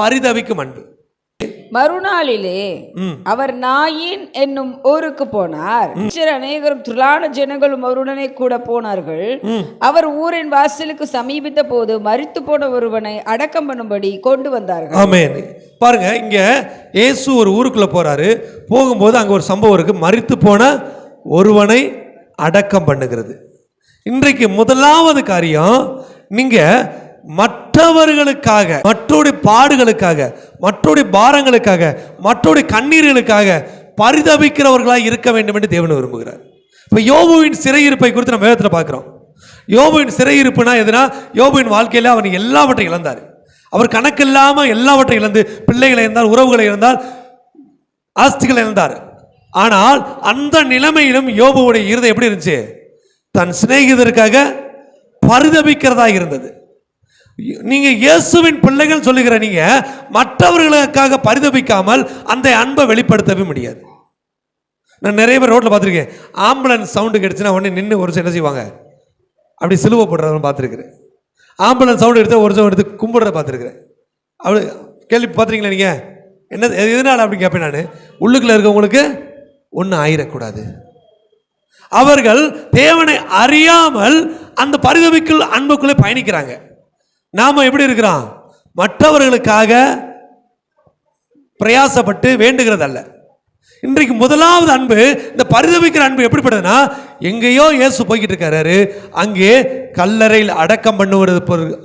பரிதவிக்கும் அன்பு. மறுநாளிலே. அவர் நாயின் என்னும் ஊருக்கு போனார். அநேகரும் திரளான ஜனங்களும் அவருடனே கூட போனார்கள். அவர் ஊரின் வாசலுக்கு சமீபித்த போது மரித்து போன ஒருவனை அடக்கம் பண்ணும்படி கொண்டு வந்தார்கள். ஆமென். பாருங்க இங்க இயேசு ஒரு ஊருக்குள்ள போறாரு. போகும்போது அங்க ஒரு சம்பவம் இருக்கு. மரித்து போன ஒருவனை அடக்கம் பண்ணுகிறது. இன்றைக்கு முதலாவது காரியம் நீங்க மற்றவர்களுக்காக மற்றோடைய பாடுகளுக்காக மற்றோடைய பாரங்களுக்காக மற்றோடைய கண்ணீர்களுக்காக பரிதபிக்கிறவர்களாக இருக்க வேண்டும் என்று தேவன் விரும்புகிறார். இப்போ யோபுவின் சிறையிருப்பை குறித்து நம்ம வேதத்தில் பார்க்குறோம். யோபுவின் சிறையிருப்புனா எதுனா யோபுவின் வாழ்க்கையில் அவன் எல்லாவற்றையும் இழந்தார். அவர் கணக்கில்லாமல் எல்லாவற்றையும் இழந்து பிள்ளைகளை இருந்தால் உறவுகளை இழந்தார் ஆஸ்திகளை இழந்தார். ஆனால் அந்த நிலைமையிலும் யோபுவுடைய இருதை எப்படி இருந்துச்சு? தன் சிநேகிதருக்காக பரிதபிக்கிறதா இருந்தது. நீங்கள் இயேசுவின் பிள்ளைகள் சொல்லுகிற நீங்கள் மற்றவர்களுக்காக பரிதபிக்காமல் அந்த அன்பை வெளிப்படுத்தவே முடியாது. நான் நிறைய பேர் ரோட்டில் பார்த்துருக்கேன். ஆம்புலன்ஸ் சவுண்டு கிடச்சுன்னா உடனே நின்று ஒரு சில என்ன செய்வாங்க? அப்படி சிலுவை போடுறவங்க பார்த்துருக்குறேன். ஆம்புலன்ஸ் சவுண்டு எடுத்து ஒரு சவுண்ட் எடுத்து கும்பிடுறத பார்த்துருக்குறேன். அப்படி கேள்வி பார்த்துருக்கீங்களா நீங்கள் என்ன எதனால் அப்படி கேட்பேன் நான். உள்ளுக்குள்ளே இருக்கவங்களுக்கு ஒன்றும் ஆயிடக்கூடாது அவர்கள் தேவனை அறியாமல் அந்த பரிதவிக்குள் அன்புக்குள்ளே பயணிக்கிறாங்க. நாம எப்படி இருக்கிறோம்? மற்றவர்களுக்காக பிரயாசப்பட்டு வேண்டுகிறது அல்ல இன்றைக்கு முதலாவது அன்பு இந்த பரிதவிக்கிற அன்பு எப்படிப்பட்டதுன்னா எங்கேயோ இயேசு போய்கிட்டு இருக்காரு அங்கே கல்லறையில் அடக்கம் பண்ணுவது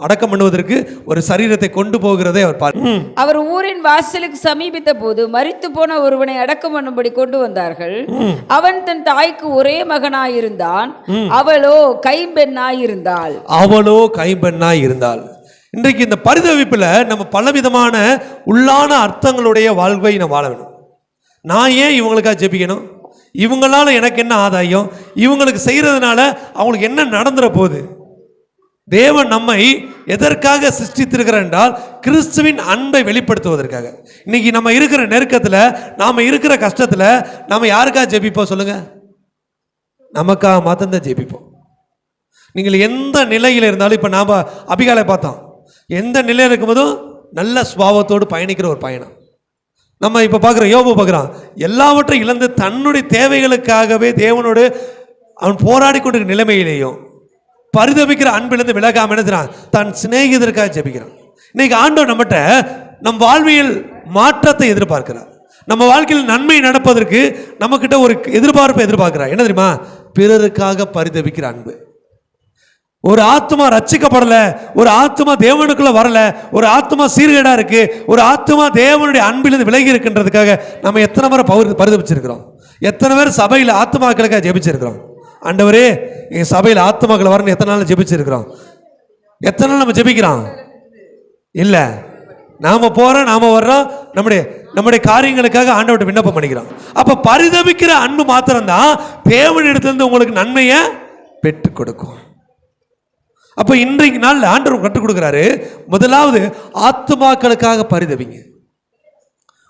அடக்கம் பண்ணுவதற்கு ஒரு சரீரத்தை கொண்டு போகிறதை அவர். அவர் ஊரின் வாசலுக்கு சமீபித்த போது மரித்து போன ஒருவனை அடக்கம் பண்ணும்படி கொண்டு வந்தார்கள். அவன் தன் தாய்க்கு ஒரே மகனாயிருந்தான். அவளோ கைம்பெண்ணாயிருந்தாள். அவளோ கைம்பெண்ணாய் இருந்தாள் இன்றைக்கு இந்த பரிதவிப்பில் நம்ம பலவிதமான உள்ளான அர்த்தங்களுடைய வாழ்வை நம்ம வாழ வேணும் நான் ஏன் இவங்களுக்காக ஜெபிக்கணும்? இவங்களால எனக்கு என்ன ஆதாயம்? இவங்களுக்கு செய்கிறதுனால அவங்களுக்கு என்ன நடந்துற போகுது? தேவன் நம்மை எதற்காக சிருஷ்டித்திருக்கிறார் என்றால் கிறிஸ்துவின் அன்பை வெளிப்படுத்துவதற்காக. இன்னைக்கு நம்ம இருக்கிற நெருக்கத்தில் நாம் இருக்கிற கஷ்டத்தில் நம்ம யாருக்காக ஜெபிப்போம் சொல்லுங்கள் நமக்காக மாத்திரம் ஜெபிப்போம். நீங்கள் எந்த நிலையில் இருந்தாலும் இப்போ நாம் அபிகாலை பார்த்தோம். எந்த நிலையில் இருக்கும்போதும் நல்ல சுபாவத்தோடு பயணிக்கிற ஒரு பயணம். நம்ம இப்போ பார்க்குறோம் யோபு பார்க்குறான் எல்லாவற்றையும் இழந்து தன்னுடைய தேவைகளுக்காகவே தேவனோடு அவன் போராடி கொண்டிருக்கிற நிலைமையிலேயும் பரிதபிக்கிற அன்பிலிருந்து விலகாம எழுதுறான் தன் சிநேகிதருக்காக ஜெபிக்கிறான். இன்னைக்கு ஆண்டவர் நம்மகிட்ட நம் வாழ்வியல் மாற்றத்தை எதிர்பார்க்கிறார். நம்ம வாழ்க்கையில் நன்மை நடப்பதற்கு நம்மக்கிட்ட ஒரு எதிர்பார்ப்பை எதிர்பார்க்கிறார். என்ன தெரியுமா? பிறருக்காக பரிதபிக்கிற அன்பு. ஒரு ஆத்மா ரச்சிக்கப்படலை ஒரு ஆத்மா தேவனுக்குள்ள வரல ஒரு ஆத்மா சீர்கேடா இருக்கு ஒரு ஆத்மா தேவனுடைய அன்பிலிருந்து விலகி இருக்கின்றதுக்காக நம்ம எத்தனை முறை பௌர் பரிதபிச்சிருக்கிறோம்? எத்தனை பேர் சபையில் ஆத்மாக்களுக்காக ஜெபிச்சிருக்கிறோம்? ஆண்டவரே எங்கள் சபையில் ஆத்மாக்கள் வரணும் எத்தனை நாள் ஜெபிச்சிருக்கிறோம்? எத்தனை நாள் நம்ம ஜெபிக்கிறோம்? இல்ல. நாம போறோம் நாம வர்றோம் நம்முடைய நம்முடைய காரியங்களுக்காக ஆண்டவர்கிட்ட விண்ணப்பம் பண்ணிக்கிறோம். அப்ப பரிதபிக்கிற அன்பு மாத்திரம்தான் தேவனிடத்திலிருந்து உங்களுக்கு நன்மையை பெற்றுக் கொடுக்கும். அப்போ இன்றைக்கு நாளில் ஆண்டவர் கற்றுக் கொடுக்குறாரு. முதலாவது ஆத்துமாக்களுக்காக பரிதவிங்க.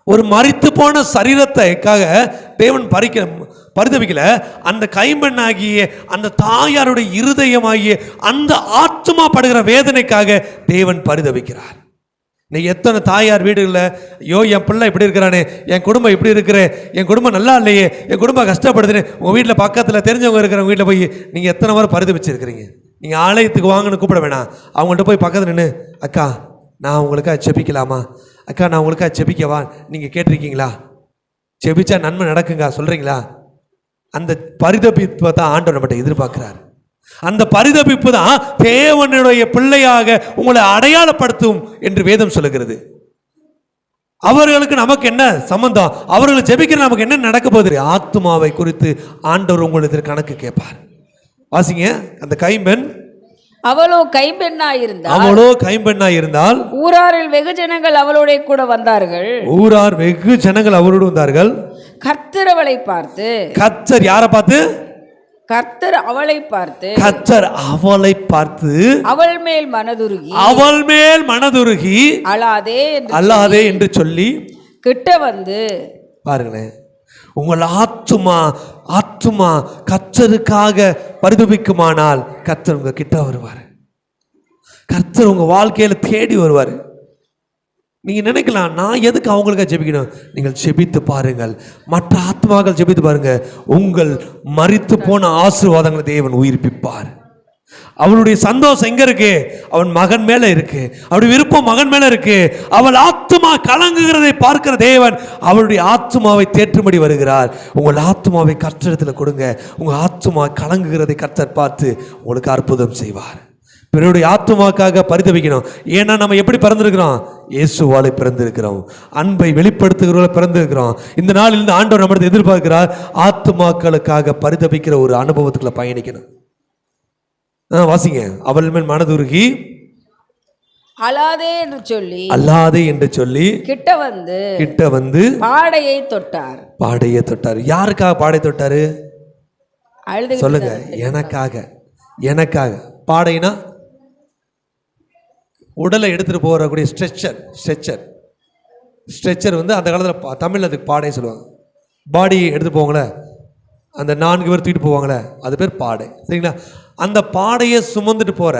ஒரு மறித்து போன சரீரத்தைக்காக தேவன் பறிக்க பரிதவிக்கல. அந்த கைம்பெண்ணாகிய அந்த தாயாருடைய இருதயமாகிய அந்த ஆத்மா படுகிற வேதனைக்காக தேவன் பரிதவிக்கிறார். நீ எத்தனை தாயார் வீடுகளில் ஐயோ என் பிள்ளை இப்படி இருக்கிறானே என் குடும்பம் இப்படி இருக்கிற என் குடும்பம் நல்லா இல்லையே என் குடும்பம் கஷ்டப்படுதுன்னு உங்கள் வீட்டில் பக்கத்தில் தெரிஞ்சவங்க இருக்கிறவங்க வீட்டில் போய் நீங்கள் எத்தனை முறை பரிதவிச்சிருக்கிறீங்க? நீங்கள் ஆலயத்துக்கு வாங்கன்னு கூப்பிட வேணாம். அவங்கள்ட்ட போய் பக்கத்தில் நின்று அக்கா நான் உங்களுக்காக செபிக்கலாமா? அக்கா நான் உங்களுக்காக செபிக்கவா? நீங்கள் கேட்டிருக்கீங்களா? செபிச்சா நன்மை நடக்குங்க? சொல்கிறீங்களா அந்த பரிதபிப்பை தான் ஆண்டவர் நம்மகிட்ட எதிர்பார்க்கிறார். அந்த பரிதபிப்பு தான் தேவனுடைய பிள்ளையாக உங்களை அடையாளப்படுத்தும் என்று வேதம் சொல்லுகிறது. அவர்களுக்கு நமக்கு என்ன சம்பந்தம்? அவர்கள் ஜெபிக்கிற நமக்கு என்ன நடக்க போகுது? ஆத்மாவை குறித்து ஆண்டவர் உங்களுக்கு கணக்கு கேட்பார். வாசிங்க அந்த கைம்பெண் அவளோ கைம்பெண்ணாயிருந்தாள் அவளோ கைம்பெண்ணா இருந்தால் ஊராரில் வெகு ஜனங்கள் அவளோட கூட வந்தார்கள். ஊரார் வெகு ஜனங்கள் அவரோடு வந்தார்கள். கர்த்தர் அவளை பார்த்து கத்தர் யாரை பார்த்து? கர்த்தர் அவளை பார்த்து கத்தர் அவளை பார்த்து அவள் மேல் மனதுருகி அவள் மேல் மனதுருகி அழாதே அல்லாதே என்று சொல்லி கிட்ட வந்து பாருங்களேன். உங்கள் ஆத்துமா ஆத்துமா கத்தருக்காக பரிதபிக்குமானால் கத்தர் உங்கள் கிட்ட வருவார். கர்த்தர் உங்கள் வாழ்க்கையில் தேடி வருவார். நீங்கள் நினைக்கலாம் நான் எதுக்கு அவங்களுக்காக ஜெபிக்கணும்? நீங்கள் ஜெபித்து பாருங்கள். மற்ற ஆத்மாக்கள் ஜெபித்து பாருங்கள் உங்கள் மறித்து போன ஆசீர்வாதங்களை தேவன் உயிர்ப்பிப்பார். அவளுடைய சந்தோஷம் எங்க இருக்கு? அவன் மகன் மேல இருக்கு. அவருடைய விருப்பம் மகன் மேல இருக்கு. அவள் ஆத்துமா கலங்குகிறதை பார்க்கிற தேவன் அவளுடைய ஆத்துமாவை தேற்றும்படி வருகிறார். உங்கள் ஆத்துமாவை கற்றிடத்துல கொடுங்க. உங்க ஆத்துமா கலங்குகிறதை கர்த்தர் பார்த்து உங்களுக்கு அற்புதம் செய்வார். பிறருடைய ஆத்துமாக்காக பரிதவிக்கணும் ஏன்னா நம்ம எப்படி பிறந்திருக்கிறோம்? இயேசுவாலை பிறந்திருக்கிறோம். அன்பை வெளிப்படுத்துகிறவர்களை பிறந்திருக்கிறோம். இந்த நாளில் இந்த ஆண்டவர் நம்மளது எதிர்பார்க்கிறார். ஆத்துமாக்களுக்காக பரிதபிக்கிற ஒரு அனுபவத்துக்குள்ள பயணிக்கணும். வாசிங்க. அவள் மேல் மனதுருகி அழாதே என்று சொல்லி அல்லாதே என்று சொல்லி கிட்ட வந்து கிட்ட வந்து பாடையை தொட்டார். பாடையை தொட்டார். யாருக்காக பாடை தொட்டாரு? சொல்லுங்க. எனக்காக. எனக்காக. பாடைனா உடலை எடுத்துட்டு போகக்கூடிய ஸ்ட்ரெச்சர் ஸ்ட்ரெச்சர். ஸ்ட்ரெச்சர் வந்து அந்த காலத்தில் தமிழ் அதுக்கு பாடை சொல்லுவாங்க. பாடி எடுத்து போவாங்களே அந்த நான்கு பேர் தூக்கிட்டு போவாங்களே அது பேர் பாடை. சரிங்களா? அந்த பாடையை சுமந்துட்டு போகிற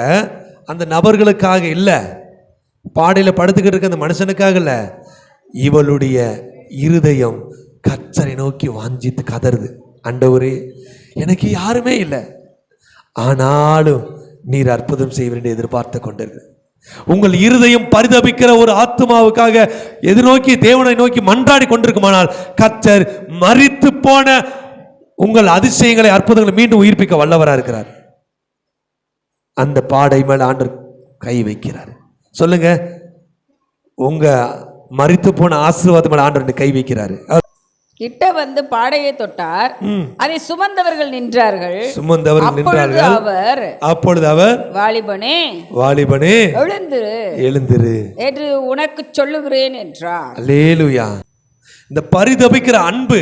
அந்த நபர்களுக்காக இல்லை. பாடையில் படுத்துக்கிட்டு இருக்க அந்த மனுஷனுக்காக இல்லை. இவளுடைய இருதயம் கச்சரை நோக்கி வாஞ்சித்து கதறுது. அண்டவரே எனக்கு யாருமே இல்லை. ஆனாலும் நீர் அற்புதம் செய்வீர் என்று எதிர்பார்த்து கொண்டிருக்கு உங்கள் இருதயம் பரிதபிக்கிற ஒரு ஆத்மாவுக்காக எதிர்நோக்கி தேவனை நோக்கி மன்றாடி கொண்டிருக்குமானால் கச்சர் மறித்து போன உங்கள் அதிசயங்களை அற்புதங்களை மீண்டும் உயிர்ப்பிக்க வல்லவராக இருக்கிறார் அந்த பாடை மேல் ஆண்டவர் கை வைக்கிறார். சொல்லுங்க. உங்க மரித்து போன ஆசீர்வாதம் மேல ஆண்டவர் கை வைக்கிறாரு. கிட்ட வந்து பாடையை தொட்டார். அதை சுமந்தவர்கள் நின்றார்கள். சுமந்தவர்கள் நின்றார்கள். அவர் அப்பொழுது அவர் வாலிபனே வாலிபனே எழுந்திரு. எழுந்திரு. என்று உனக்கு சொல்லுகிறேன் என்றார். அல்லேலுயா. இந்த பரிதபிக்கிற அன்பு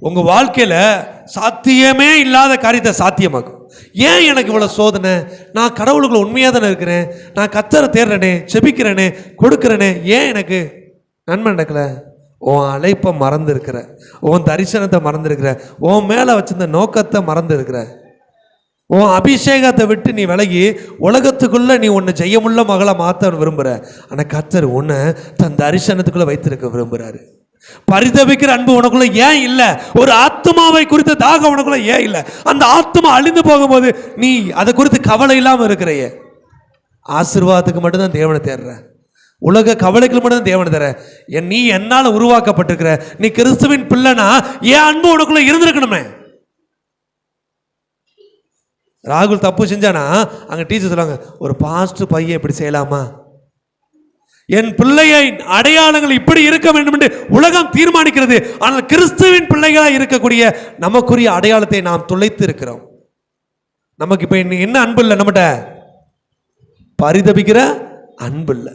உங்க வாழ்க்கையில சாத்தியமே இல்லாத காரியத்தை சாத்தியமாக்கும். ஏன் எனக்கு இவ்வளவு சோதனை? நான் கடவுளுக்குள்ள உண்மையாக தானே இருக்கிறேன். நான் கத்தரை தேடுறேனே செபிக்கிறேனே கொடுக்குறேனே. ஏன் எனக்கு நன்மை நடக்கலை? உன் அழைப்பை மறந்துருக்கிற. உன் தரிசனத்தை மறந்துருக்கிற. உன் மேலே வச்சிருந்த நோக்கத்தை மறந்துருக்கிற. உன் அபிஷேகத்தை விட்டு நீ விலகி உலகத்துக்குள்ள நீ உன்னை ஜெயமுள்ள மகளை மாற்ற விரும்புற. ஆனா கத்தர் உன்னை தன் தரிசனத்துக்குள்ள வைத்திருக்க விரும்புறாரு. பரிதபிக்கிற அன்பு உனக்குள்ள ஏன் இல்ல? ஒரு ஆத்மாவை குறித்த தாகம் உனக்குள்ள ஏன் இல்ல? அந்த ஆத்மா அழிந்து போகும்போது நீ அதை குறித்து கவலை இல்லாம இருக்கிறைய. ஆசிர்வாதத்துக்கு மட்டும்தான் தேவனை தேடுற. உலக கவலைகள் மட்டும்தான் தேவனை தர என் நீ என்னால் உருவாக்கப்பட்டிருக்கிற. நீ கிறிஸ்துவின் பிள்ளைனா ஏன் அன்பு உனக்குள்ள இருந்திருக்கணுமே. ராகுல் தப்பு செஞ்சானா? அங்க டீச்சர் சொல்லுவாங்க ஒரு பாஸ்ட் பையன் இப்படி செய்யலாமா? என் பிள்ளையை அடையாளங்கள் இப்படி இருக்க வேண்டும் என்று உலகம் தீர்மானிக்கிறது. ஆனால் கிறிஸ்துவின் பிள்ளைகளாக இருக்கக்கூடிய நமக்குரிய அடையாளத்தை நாம் துளைத்து இருக்கிறோம் நமக்கு இப்போ என்ன அன்பு இல்லை நம்மகிட்ட பரிதபிக்கிற அன்பு இல்லை.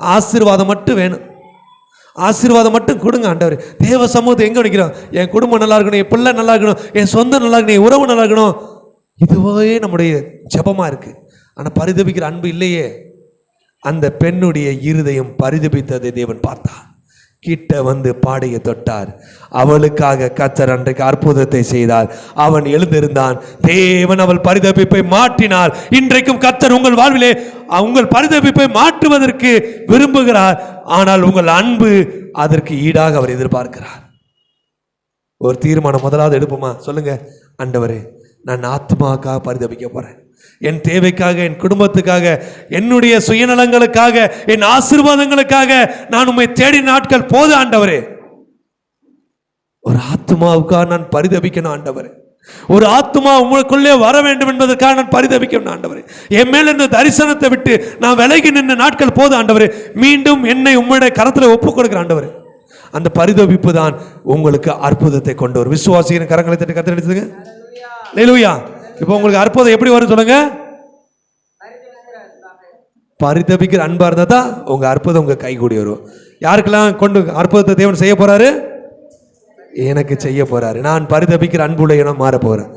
ஆசீர்வாதம் மட்டும் வேணும். ஆசீர்வாதம் மட்டும் கொடுங்க ஆண்டவர். தேவ சமூகத்தை எங்கே நிற்கிறோம் என் குடும்பம் நல்லா இருக்கணும் என் பிள்ளை நல்லா இருக்கணும் என் சொந்தம் நல்லா இருக்கணும் என் உறவு நல்லா இருக்கணும். இதுவே நம்முடைய ஜெபமாக இருக்குது ஆனால் பரிதபிக்கிற அன்பு இல்லையே. அந்த பெண்ணுடைய இருதயம் பரிதபித்ததை தேவன் பார்த்தார். கிட்ட வந்து பாடையை தொட்டார். அவளுக்காக கத்தர் அன்றைக்கு அற்புதத்தை செய்தார். அவன் எழுந்திருந்தான். தேவன் அவள் பரிதபிப்பை மாற்றினார். இன்றைக்கும் கத்தர் உங்கள் வாழ்விலே உங்கள் பரிதபிப்பை மாற்றுவதற்கு விரும்புகிறார். ஆனால் உங்கள் அன்பு அதற்கு ஈடாக அவர் எதிர்பார்க்கிறார். ஒரு தீர்மானம் முதலாவது எடுப்போமா? சொல்லுங்க. ஆண்டவரே நான் ஆத்மாக்காக பரிதபிக்க போறேன். என் தேவைக்காக என் குடும்பத்துக்காக என்னுடைய சுயநலங்களுக்காக என் ஆசீர்வாதங்களுக்காக நான் உம்மை தேடி நாட்கள் போது ஆண்டவரே. ஒரு ஆத்மாவுக்காக நான் பரிதபிக்கணும் ஆண்டவரே. ஒரு ஆத்மா உங்களுக்குள்ளே வர வேண்டும் என்பதற்காக நான் பரிதபிக்கணும் ஆண்டவரே. என் மேல இந்த தரிசனத்தை விட்டு நான் விலகி நின்ற நாட்கள் போது ஆண்டவரே மீண்டும் என்னை உம்முடைய கரத்தில் ஒப்புக் கொடுக்கிற ஆண்டவரே. அந்த பரிதபிப்பு தான் உங்களுக்கு அற்புதத்தை கொண்டு வரும். விசுவாசியின் கரங்களை தட்டி கத்து எடுத்துங்க லேலூயா இப்போ உங்களுக்கு அற்புதம் எப்படி வரும் சொல்லுங்க? பரிதபிக்கிற அன்பா இருந்தா தான் உங்க அற்புதம் உங்க கை கூடி வரும். யாருக்கெல்லாம் கொண்டு அற்புதத்தை தேவன் செய்ய போறாரு? எனக்கு செய்ய போறாரு. நான் பரிதபிக்கிற அன்புள்ள இனம் மாற போறேன்.